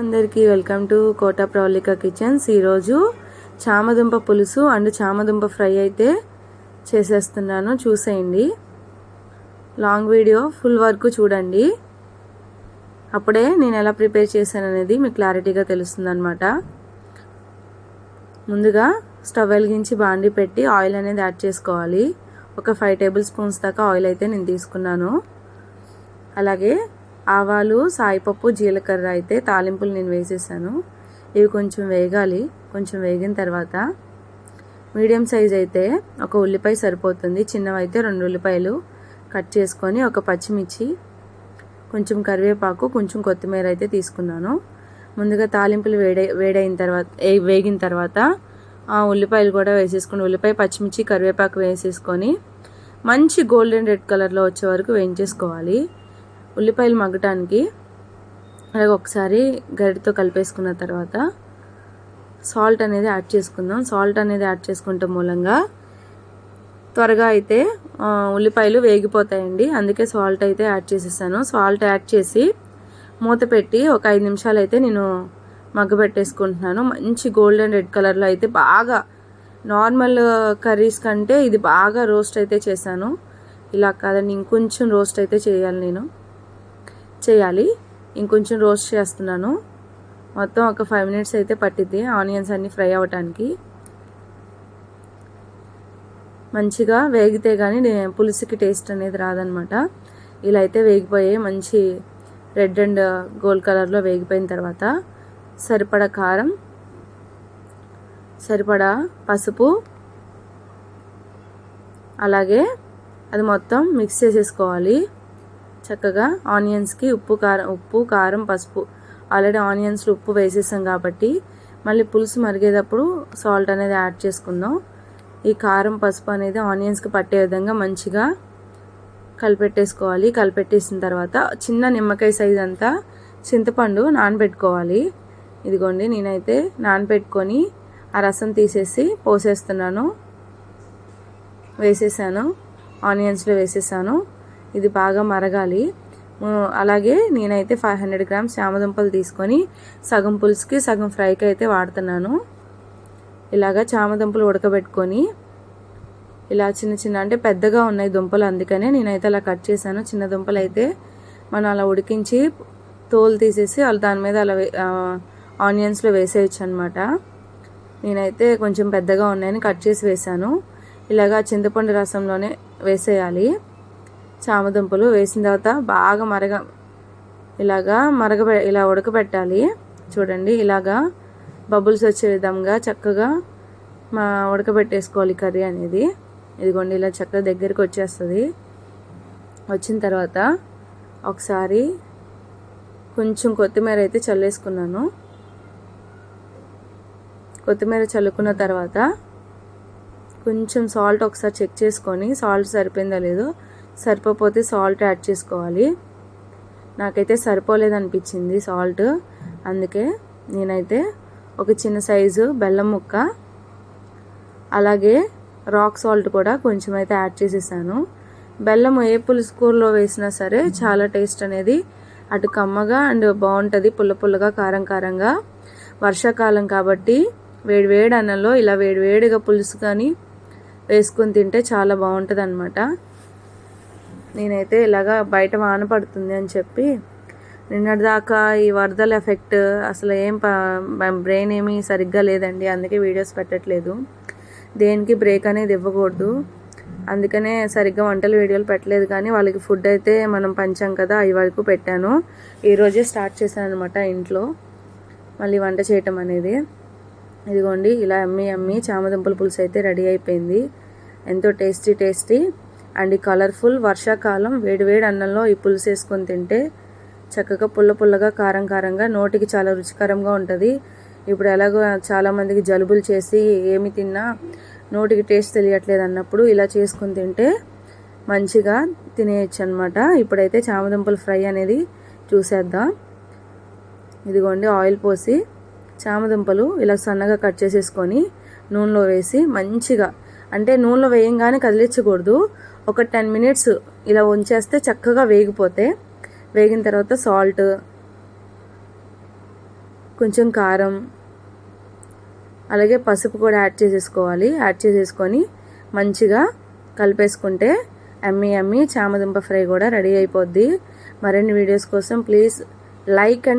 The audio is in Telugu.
అందరికీ welcome to Kota Pravalika kitchens. ఈరోజు చామదుంప పులుసు అండ్ చామదుంప ఫ్రై అయితే చేసేస్తున్నాను. చూసేయండి. లాంగ్ వీడియో ఫుల్ వర్క్ చూడండి. అప్పుడే నేను ఎలా ప్రిపేర్ చేశాను అనేది మీకు క్లారిటీగా తెలుస్తుంది అనమాట ముందుగా స్టవ్ వెలిగించి బాండి పెట్టి ఆయిల్ అనేది యాడ్ చేసుకోవాలి. ఒక ఫైవ్ టేబుల్ స్పూన్స్ దాకా ఆయిల్ అయితే నేను తీసుకున్నాను. అలాగే ఆవాలు సాయిపప్పు జీలకర్ర అయితే తాలింపులు నేను వేసేసాను. ఇవి కొంచెం వేగాలి. కొంచెం వేగిన తర్వాత మీడియం సైజ్ అయితే ఒక ఉల్లిపాయ సరిపోతుంది. చిన్నవైతే రెండు ఉల్లిపాయలు కట్ చేసుకొని ఒక పచ్చిమిర్చి కొంచెం కరివేపాకు కొంచెం కొత్తిమీర అయితే తీసుకున్నాను. ముందుగా తాలింపులు వేడై వేడైన తర్వాత వేగిన తర్వాత ఆ ఉల్లిపాయలు కూడా వేసేసుకొని ఉల్లిపాయ పచ్చిమిర్చి కరివేపాకు వేసేసుకొని మంచి గోల్డెన్ రెడ్ కలర్లో వచ్చే వరకు వేయించేసుకోవాలి. ఉల్లిపాయలు మగ్గటానికి అలాగే ఒకసారి గరిటతో కలిపేసుకున్న తర్వాత సాల్ట్ అనేది యాడ్ చేసుకుందాం. సాల్ట్ అనేది యాడ్ చేసుకుంటే మూలంగా త్వరగా అయితే ఉల్లిపాయలు వేగిపోతాయండి. అందుకే సాల్ట్ అయితే యాడ్ చేసేసాను. సాల్ట్ యాడ్ చేసి మూత పెట్టి ఒక ఐదు నిమిషాలు అయితే నేను మగ్గబెట్టేసుకుంటున్నాను. మంచి గోల్డెన్ రెడ్ కలర్లో అయితే బాగా నార్మల్ కర్రీస్ కంటే ఇది బాగా రోస్ట్ అయితే చేశాను. ఇలా కాదండి ఇంకొంచెం రోస్ట్ అయితే చేయాలి నేను. చేయాలి. ఇంకొంచెం రోస్ట్ చేస్తున్నాను. మొత్తం ఒక ఫైవ్ మినిట్స్ అయితే పట్టిద్ది. ఆనియన్స్ అన్నీ ఫ్రై అవ్వటానికి మంచిగా వేగితే కానీ పులుసుకి టేస్ట్ అనేది రాదనమాట. ఇలా అయితే వేగిపోయాయి మంచి రెడ్ అండ్ గోల్డ్ కలర్లో వేగిపోయిన తర్వాత సరిపడా కారం సరిపడా పసుపు అలాగే అది మొత్తం మిక్స్ చేసేసుకోవాలి. చక్కగా ఆనియన్స్కి ఉప్పు కారం ఉప్పు కారం పసుపు. ఆల్రెడీ ఆనియన్స్లో ఉప్పు వేసేసాం కాబట్టి మళ్ళీ పులుసు మరిగేటప్పుడు సాల్ట్ అనేది యాడ్ చేసుకుందాం. ఈ కారం పసుపు అనేది ఆనియన్స్కి పట్టే విధంగా మంచిగా కలిపెట్టేసుకోవాలి. కలిపెట్టేసిన తర్వాత చిన్న నిమ్మకాయ సైజ్ అంతా చింతపండు నానబెట్టుకోవాలి. ఇదిగోండి నేనైతే నానబెట్టుకొని ఆ రసం తీసేసి పోసేస్తున్నాను. వేసేసాను. ఆనియన్స్లో వేసేసాను. ఇది బాగా మరగాలి. అలాగే నేనైతే ఫైవ్ హండ్రెడ్ గ్రామ్స్ చామదుంపలు తీసుకొని సగం పులుసుకి సగం ఫ్రైకి అయితే వాడుతున్నాను. ఇలాగా చామదుంపలు ఉడకబెట్టుకొని ఇలా చిన్న చిన్న అంటే పెద్దగా ఉన్నాయి దుంపలు అందుకనే నేనైతే అలా కట్ చేశాను. చిన్న దుంపలు అయితే మనం అలా ఉడికించి తోలు తీసేసి అలా దాని మీద అలా ఆనియన్స్లో వేసేయచ్చు అనమాట నేనైతే కొంచెం పెద్దగా ఉన్నాయని కట్ చేసి వేసాను ఇలాగా చింతపండు రసంలోనే వేసేయాలి. చామదుంపలు వేసిన తర్వాత బాగా మరగ ఇలాగా మరగ ఇలా ఉడకబెట్టాలి. చూడండి ఇలాగా బబుల్స్ వచ్చే విధంగా చక్కగా మా ఉడకబెట్టేసుకోవాలి కర్రీ అనేది. ఇదిగోండి ఇలా చక్కగా దగ్గరికి వచ్చేస్తుంది. వచ్చిన తర్వాత ఒకసారి కొంచెం కొత్తిమీర అయితే చల్లేసుకున్నాను. కొత్తిమీర చల్లుకున్న తర్వాత కొంచెం సాల్ట్ ఒకసారి చెక్ చేసుకొని సాల్ట్ సరిపోయిందో లేదో సరిపోతే సాల్ట్ యాడ్ చేసుకోవాలి. నాకైతే సరిపోలేదు అనిపించింది సాల్ట్. అందుకే నేనైతే ఒక చిన్న సైజు బెల్లం ముక్క అలాగే రాక్ సాల్ట్ కూడా కొంచెం అయితే యాడ్ చేసేసాను. బెల్లం ఏ పులుసు కూరలో వేసినా సరే చాలా టేస్ట్ అనేది అటు కమ్మగా అండ్ బాగుంటుంది పుల్ల పుల్లగా కారం కారంగా. వర్షాకాలం కాబట్టి వేడి వేడి అన్నంలో ఇలా వేడి వేడిగా పులుసు కానీ వేసుకొని తింటే చాలా బాగుంటుంది అనమాట నేనైతే ఇలాగా బయట వాన పడుతుంది అని చెప్పి నిన్నటిదాకా ఈ వరదల ఎఫెక్ట్ అసలు ఏం బ్రెయిన్ ఏమీ సరిగ్గా లేదండి. అందుకే వీడియోస్ పెట్టట్లేదు. దేనికి బ్రేక్ అనేది ఇవ్వకూడదు. అందుకనే సరిగ్గా వంటల వీడియోలు పెట్టలేదు. కానీ వాళ్ళకి ఫుడ్ అయితే మనం పంచాం కదా అవి వరకు పెట్టాను. ఈరోజే స్టార్ట్ చేశాను అనమాట ఇంట్లో. మళ్ళీ వంట చేయటం అనేది. ఇదిగోండి ఇలా అమ్మి అమ్మి చామదుంపల పులుసు అయితే రెడీ అయిపోయింది. ఎంతో టేస్టీ టేస్టీ అండ్ కలర్ఫుల్ వర్షాకాలం వేడివేడి అన్నంలో ఈ పులుసు వేసుకొని తింటే చక్కగా పుల్ల పుల్లగా కారం కారంగా నోటికి చాలా రుచికరంగా ఉంటుంది. ఇప్పుడు ఎలాగో చాలామందికి జలుబులు చేసి ఏమి తిన్నా నోటికి టేస్ట్ తెలియట్లేదు అన్నప్పుడు ఇలా చేసుకొని తింటే మంచిగా తినేయచ్చు అనమాట ఇప్పుడైతే చామదుంపల ఫ్రై అనేది చూసేద్దాం. ఇదిగోండి ఆయిల్ పోసి చామదుంపలు ఇలా సన్నగా కట్ చేసేసుకొని నూనెలో వేసి మంచిగా అంటే నూనెలో వేయంగానే కదిలించకూడదు. ఒక టెన్ మినిట్స్ ఇలా ఉంచేస్తే చక్కగా వేగిపోతే వేగిన తర్వాత సాల్ట్ కొంచెం కారం అలాగే పసుపు కూడా యాడ్ చేసేసుకోవాలి. యాడ్ చేసేసుకొని మంచిగా కలిపేసుకుంటే అమ్మి అమ్మి చామదుంప ఫ్రై కూడా రెడీ అయిపోద్ది. మరిన్ని వీడియోస్ కోసం ప్లీజ్ లైక్ అండ్